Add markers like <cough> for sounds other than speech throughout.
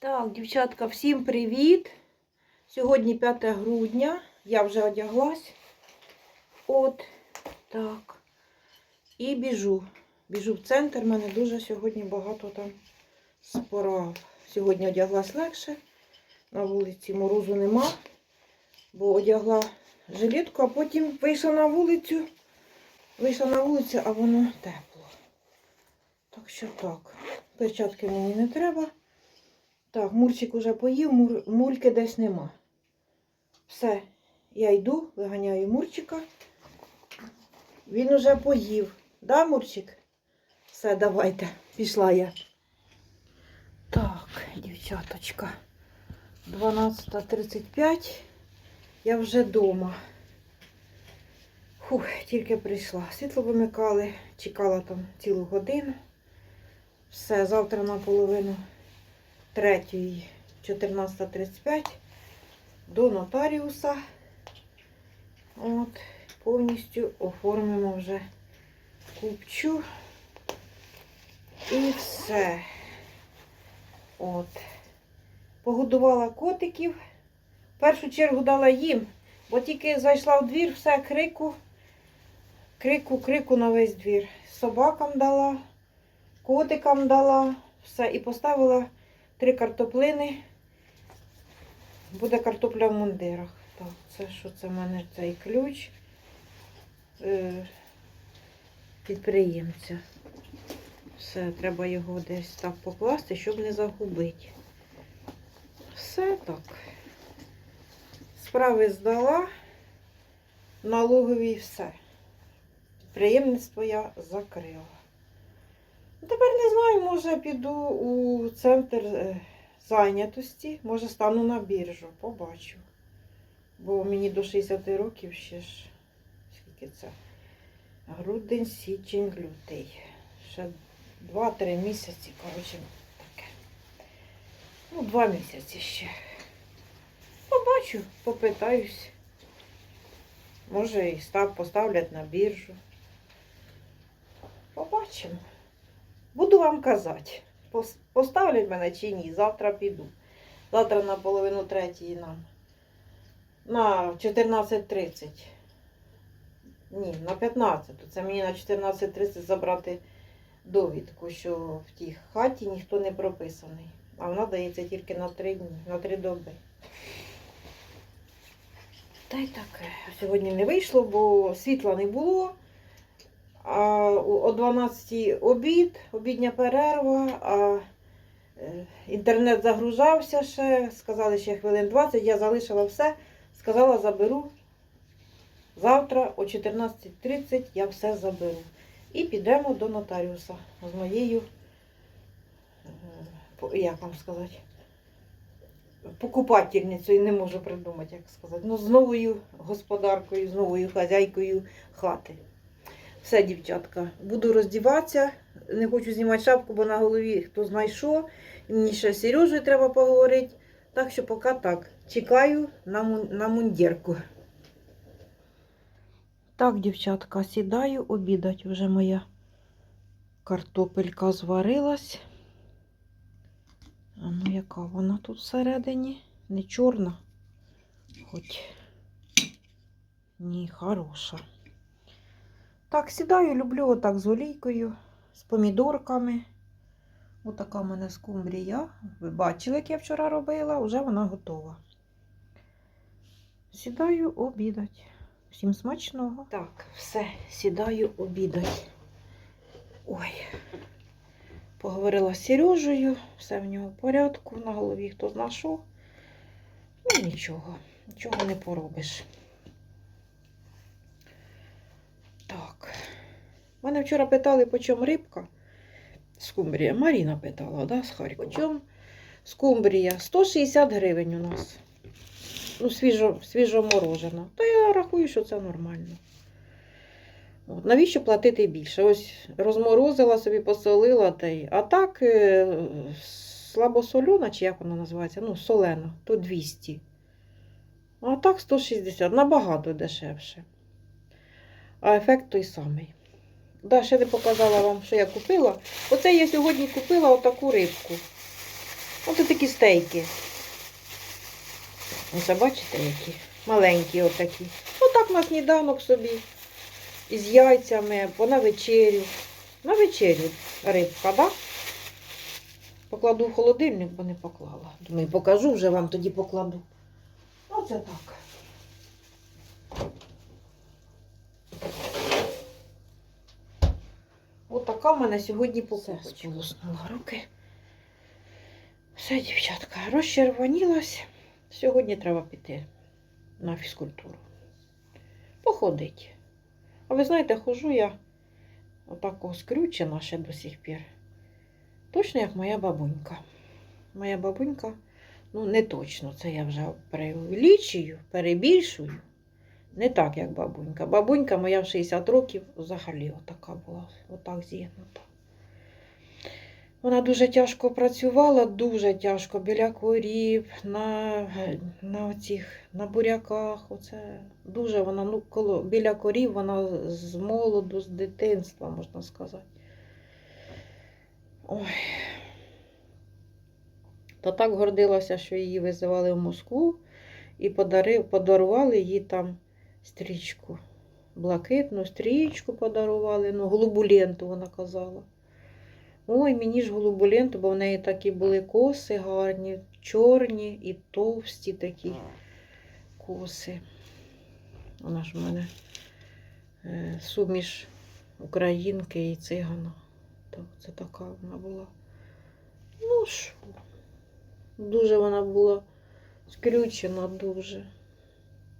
Так, дівчатка, всім привіт! Сьогодні 5 грудня. Я вже одяглась. От так. І біжу. Біжу в центр. У мене дуже сьогодні багато там справ. Сьогодні одяглась легше. На вулиці морозу нема, бо одягла жилетку, а потім вийшла на вулицю. Вийшла на вулицю, а воно тепло. Так що так. Перчатки мені не треба. Так, Мурчик уже поїв, мур, мульки десь нема. Все, я йду, виганяю Мурчика. Він уже поїв. Да, Мурчик? Все, давайте, пішла я. Так, дівчаточка. 12.35. Я вже вдома. Фух, тільки прийшла. Світло вимикали, чекала там цілу годину. Все, завтра наполовину третьої 14.35 до нотаріуса. От, повністю оформимо вже купчу. І все. От. Погодувала котиків. Першу чергу дала їм, бо тільки зайшла в двір, все, крику, крику, крику на весь двір. Собакам дала, котикам дала, все. І поставила три картоплини. Буде картопля в мундирах. Так, це що це в мене цей ключ е, підприємця. Все, треба його десь так покласти, щоб не загубити. Все так. Справи здала, налогові все. Підприємництво я закрила. Тепер не знаю, може піду у центр е, зайнятості, може стану на біржу, побачу. Бо мені до 60 років ще ж скільки це? Грудень, січень, лютий. Ще 2-3 місяці, коротше, таке. Ну, 2 місяці ще. Побачу, попитаюсь. Може і став, поставлять на біржу. Побачимо. Буду вам казати, поставлять мене чи ні. Завтра піду. Завтра на половину третьої нам. На 14.30. Ні, на 15. Це мені на 14.30 забрати довідку, що в тій хаті ніхто не прописаний. А вона дається тільки на 3 дні, на 3 доби. Та й таке. Сьогодні не вийшло, бо світла не було. О о 12 обід, обідня перерва, а е, інтернет загружався ще, сказали ще хвилин 20, я залишила все, сказала, заберу. Завтра о 14.30 я все заберу. І підемо до нотаріуса з моєю, е, як вам сказати, покупательницею, не можу придумати, як сказати. Ну, з новою господаркою, з новою хазяйкою хати. Все, дівчатка, буду роздіватися. Не хочу знімати шапку, бо на голові хто знає що. Мені ще з Сережею треба поговорити. Так що поки так. Чекаю на, на мундірку. Так, дівчатка, сідаю обідать. Вже моя картопелька зварилась. А ну, яка вона тут всередині? Не чорна, хоч ні, хороша. Так, сідаю, люблю отак з олійкою, з помідорками. Отака в мене скумбрія. Ви бачили, як я вчора робила, вже вона готова. Сідаю обідать. Всім смачного. Так, все, сідаю обідать. Ой. Поговорила з Сережею, все в нього в порядку, на голові хто зна що. Ну нічого, нічого не поробиш. Так. Мене вчора питали, по чому рибка. Скумбрія. Маріна питала, да, з Харкова. По чому скумбрія? 160 гривень у нас. Ну, свіжо, свіжо. Та я рахую, що це нормально. От, навіщо платити більше? Ось розморозила собі, посолила та й. А так е, слабосолена, чи як вона називається? Ну, солена, то 200. А так 160, набагато дешевше. А ефект той самий. Да, ще не показала вам, що я купила. Оце я сьогодні купила отаку рибку. Ось такі стейки. Оце бачите, які? Маленькі отакі. Отак на сніданок собі. Із яйцями, або на вечерю. На вечерю рибка, да? Покладу в холодильник, бо не поклала. Думаю, покажу вже вам тоді покладу. Оце так. Отака в мене сьогодні покупочка. Сполоснула руки. Все, дівчатка, розчервонілась. Сьогодні треба піти на фізкультуру. Походить. А ви знаєте, хожу я отако скрючена ще до сих пір. Точно як моя бабунька. Моя бабунька, ну не точно, це я вже преувеличую, перебільшую. Не так, як бабунька. Бабунька моя в 60 років взагалі отака була, отак зігнута. Вона дуже тяжко працювала, дуже тяжко біля корів, на, на, оцих, на буряках. Оце дуже вона, ну, коло, біля корів вона з молоду, з дитинства, можна сказати. Ой. Та так гордилася, що її визивали в Москву і подарив, подарували їй там стрічку. Блакитну стрічку подарували, ну, голубу ленту, вона казала. Ой, мені ж голубу ленту, бо в неї такі були коси гарні, чорні і товсті такі коси. Вона ж в мене е, суміш українки і цигана. Це така вона була. Ну що, дуже вона була скрючена, дуже.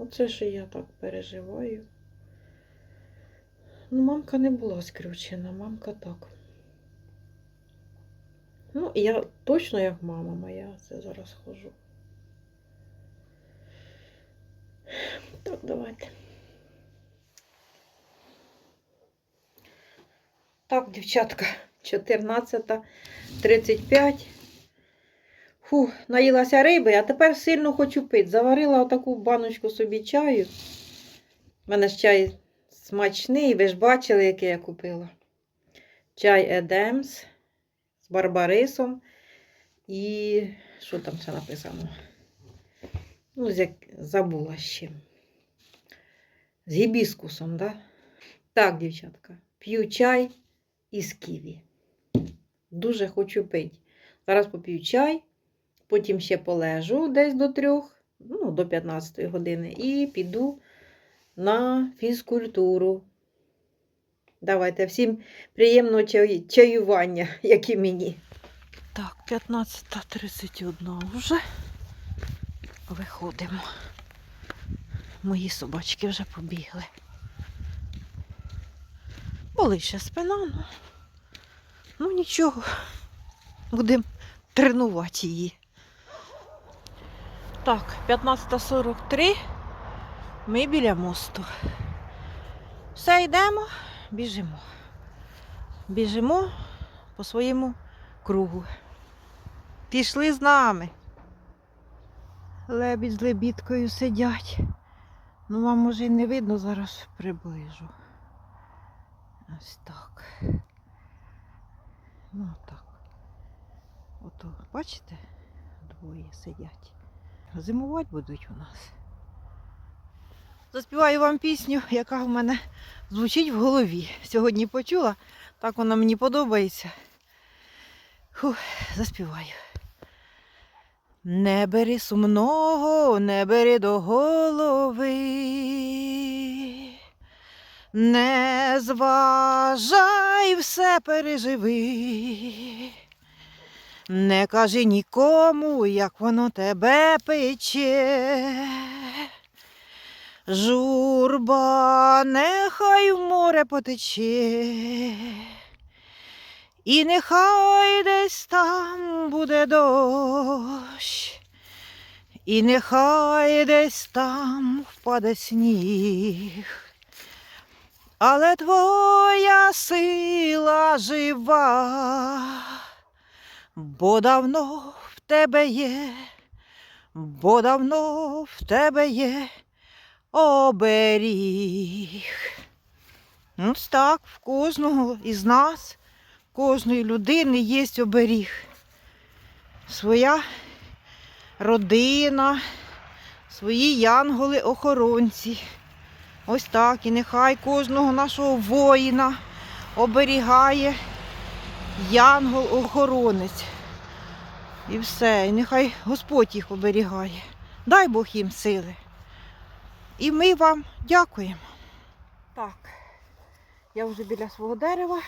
Оце ж я так переживаю. Ну, мамка не була скрючена, мамка так. Ну, я точно як мама моя, це зараз хожу. Так, давайте. Так, дівчатка, 14.35. Фу, наїлася риби, а тепер сильно хочу пити. Заварила отаку баночку собі чаю. У мене ж чай смачний, ви ж бачили, який я купила. Чай Едемс з барбарисом і що там ще написано? Ну, як... забула ще. З гібіскусом, да? Так, дівчатка, п'ю чай із ківі. Дуже хочу пити. Зараз поп'ю чай, потім ще полежу десь до трьох, ну, до 15 години, і піду на фізкультуру. Давайте всім приємного чаю- чаювання, <laughs> як і мені. Так, 15.31 вже виходимо. Мої собачки вже побігли. Болить ще спина, ну, ну нічого. Будемо тренувати її. Так, 15.43. Ми біля мосту. Все, йдемо, біжимо. Біжимо по своєму кругу. Пішли з нами. Лебідь з лебідкою сидять. Ну, вам може і не видно, зараз приближу. Ось так. Ну так. Ото, бачите, двоє сидять. Зимувати будуть у нас. Заспіваю вам пісню, яка в мене звучить в голові. Сьогодні почула, так вона мені подобається. Фух, заспіваю. Не бери сумного, не бери до голови. Не зважай, все переживи. Не кажи нікому, як воно тебе пече. Журба нехай в море потече, і нехай десь там буде дощ, і нехай десь там впаде сніг. Але твоя сила жива, бо давно в тебе є, бо давно в тебе є оберіг. Ось так, в кожного із нас, кожної людини є оберіг. своя родина, свої янголи-охоронці. Ось так. І нехай кожного нашого воїна оберігає янгол-охоронець. І все. І нехай Господь їх оберігає. Дай Бог їм сили. І ми вам дякуємо. Так, я вже біля свого дерева.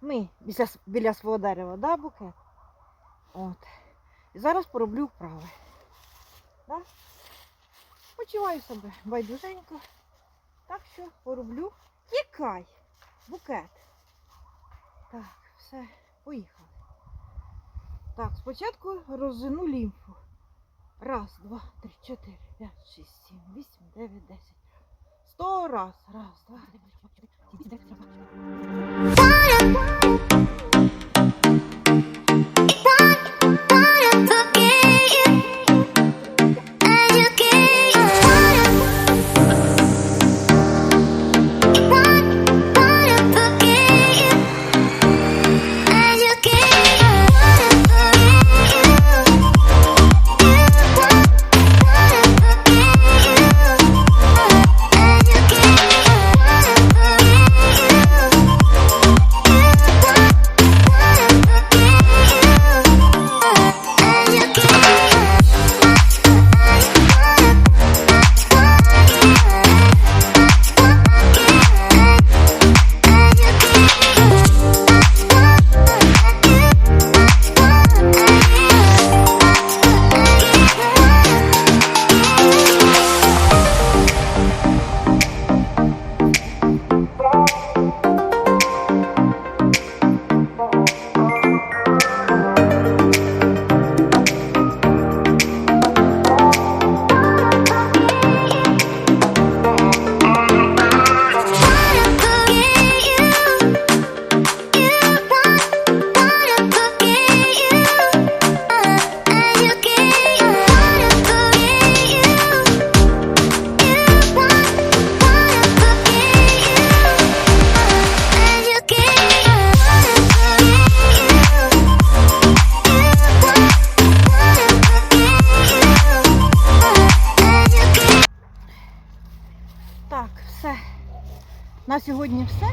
Ми біля, біля свого дерева, да, букет? От. І зараз пороблю вправи. Да? Почуваю себе байдуженько. Так що пороблю. Тікай, букет. Так, все, поїхали. Так, спочатку розжену лімфу. Раз, два, три, чотири, п'ять, шість, сім, вісім, дев'ять, десять. Сто раз. Раз, два, три, чотири, Так, все. На сьогодні все.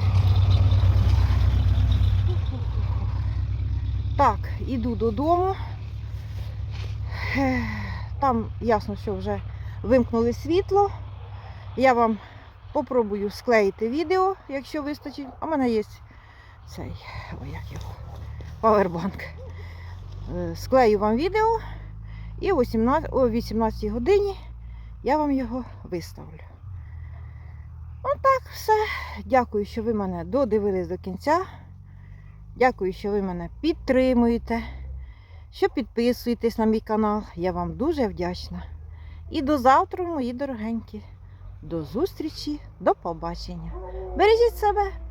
Так, іду додому. Там ясно, що вже вимкнули світло. Я вам попробую склеїти відео, якщо вистачить. А в мене є цей, ой, як його, павербанк. Е, Склею вам відео і о 18, о 18 годині я вам його виставлю. Отак все. Дякую, що ви мене додивились до кінця. Дякую, що ви мене підтримуєте, що підписуєтесь на мій канал. Я вам дуже вдячна. І до завтра, мої дорогенькі. До зустрічі, до побачення. Бережіть себе!